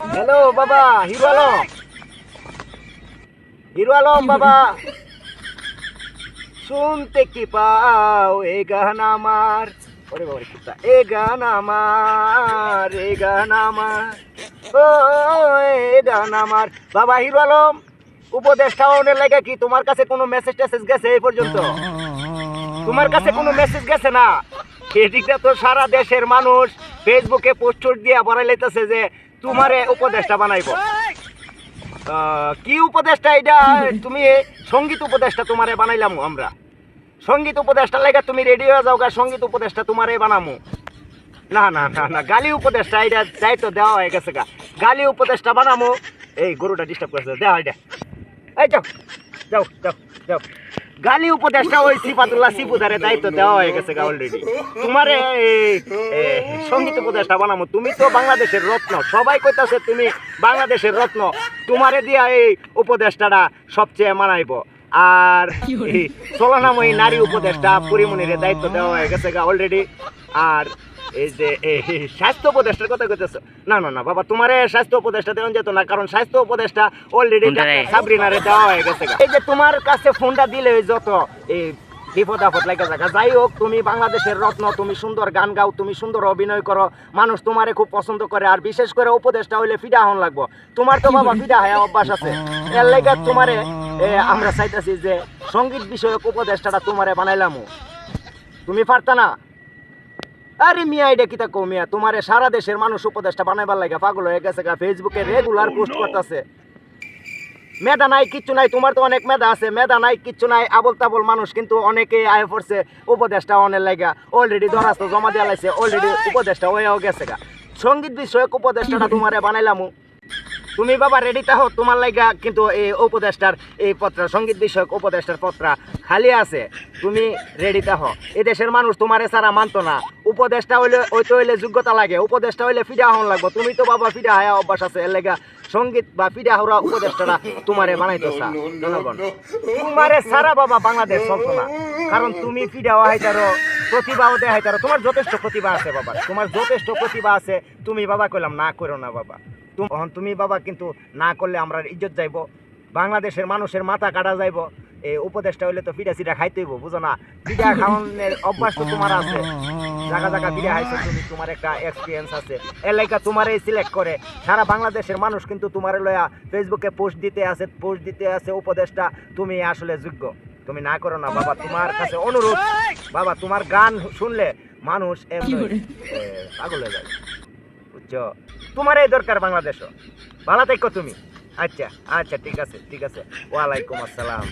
Hello বাবা hero Alam hero Alam বাবা শুনতে কি পাও এ গান আমার ওরে বাবা এ গান আমার এ গান আমার ও এ গান আমার বাবা হিরো আলম উপদেষ্টা অনের লাগে কি তোমার কাছে কোনো মেসেজ টেসেজ গেছে এই পর্যন্ত? তোমার কাছে কোনো মেসেজ গেছে না? এদিকটা তো সারা দেশের মানুষ ফেসবুকে পোস্ট দিয়ে বড়াই লাইতেছে যে তোমারে উপদেষ্টা বানাইবো। কি উপদেষ্টা এটা? তুমি সংগীত উপদেষ্টা তোমারে বানাইলাম আমরা। সংগীত উপদেষ্টা লাগে তুমি রেডি হয়ে যাও গা সংগীত উপদেষ্টা তোমারে বানামু। না না না না গালি উপদেষ্টা এটা দায়িত্ব দেওয়া হয়ে গেছে গা। গালি উপদেষ্টা বানামু। এই গরুটা ডিস্টার্ব করছে দেওয়া এটা এই যাও যাও যাও যাও। গালি উপদেষ্টা ওই সিফাতুল্লাহ সিপুদারে দায়িত্ব দেওয়া হয়ে গেছে গা অলরেডি তোমারে সংগীত উপদেষ্টা বানাবো তুমি তো বাংলাদেশের রত্ন। সবাই কইতাছে তুমি বাংলাদেশের রত্ন। তোমারে দিয়া এই উপদেষ্টাটা সবচেয়ে মানাইবো। আর চলনাময়ী নারী উপদেষ্টা পরিমণির দায়িত্ব দেওয়া হয়ে গেছে গা অলরেডি আর এই যে এই স্বাস্থ্য উপদেষ্টার কথা কইতেছো। না না না বাবা তোমারে স্বাস্থ্য উপদেষ্টা দেওয়া যেত না কারণ স্বাস্থ্য উপদেষ্টা অলরেডি সাবরিনারে দেওয়া হয়ে গেছে এই যে তোমার কাছে ফোনটা দিলে যত এই বিপদ আপদ লাগে যাই হোক তুমি বাংলাদেশের রত্ন তুমি সুন্দর গান গাও তুমি সুন্দর অভিনয় করো মানুষ তোমারে খুব পছন্দ করে আর বিশেষ করে উপদেশটা হইলে ফিডা হন লাগবো। তোমার তো বাবা ফিডা হ্যাঁ অভ্যাস আছে। এর লেগে তোমারে আমরা চাইতেছি যে সংগীত বিষয়ক উপদেশটা তোমারে বানাইলাম। তুমি পারতা না? আরে মিয়া, এটা কিতা কো মিয়া? তোমারে সারা দেশের মানুষ উপদেশটা বানাইবার লাগে পাগল হয়ে গেছে গা। ফেসবুকে রেগুলার পোস্ট করতেছে। মেধা নাই, কিচ্ছু নাই, তোমার তো অনেক মেধা আছে। মেধা নাই, কিচ্ছু নাই আবল তাবল মানুষ কিন্তু অনেকেই আয় পড়ছে উপদেশটা অনেক লাগা। অলরেডি দরাস্ত জমা দেওয়া লাগছে অলরেডি উপদেশটা হয়েও গেছে গা। সংগীত বিষয়ক উপদেশটা তোমারে বানাইলামু। তুমি বাবা রেডি তাহো তোমার লাগা কিন্তু এই উপদেষ্টার এই পত্র, সংগীত বিষয়ক উপদেষ্টার পত্র খালি আছে। তুমি রেডি তাহো এই দেশের মানুষ তোমারে সারা মানতো না। উপদেষ্টা হইলে ওই তো হইলে যোগ্যতা লাগে। উপদেষ্টা হইলে ফিডা হন লাগবো। তুমি তো বাবা ফিডা হায়া অভ্যাস আছে। এর লেগা সংগীত বা ফিডা হওয়া উপদেষ্টারা তোমারে বানাইতো জনগণ, তোমারে সারা বাবা বাংলাদেশ চলতো না। কারণ তুমি ফিডা হাইতারো প্রতিভাও দেখাইতারো তোমার যথেষ্ট প্রতিভা আছে বাবা। তোমার যথেষ্ট প্রতিভা আছে। তুমি বাবা কইলাম, না করো না বাবা। তুমি বাবা কিন্তু না করলে আমরা ইজ্জত যাইব। বাংলাদেশের মানুষের মাথা কাটা যাইব। এই উপদেশটা হইলে তো পিঠা চিঠা খাইতে বুঝো না? পিঠা খাওয়ানোর অভ্যাস তো তোমার আছে। জায়গা জায়গা পিঠা খাইছো তুমি, তোমার একটা এক্সপিরিয়েন্স আছে। এলাকা তোমারে সিলেক্ট করে। সারা বাংলাদেশের মানুষ কিন্তু তোমার লয়া ফেসবুকে পোস্ট দিতে আছে পোস্ট দিতে আছে উপদেশটা। তুমি আসলে যোগ্য। তুমি না করো না বাবা তোমার কাছে অনুরোধ। বাবা তোমার গান শুনলে মানুষ পাগল হয়ে যায়। বুঝছ? তোমার এই দরকার বাংলাদেশও। ভালো থাকো তুমি। আচ্ছা আচ্ছা ঠিক আছে ঠিক আছে। ওয়ালাইকুম আসসালাম।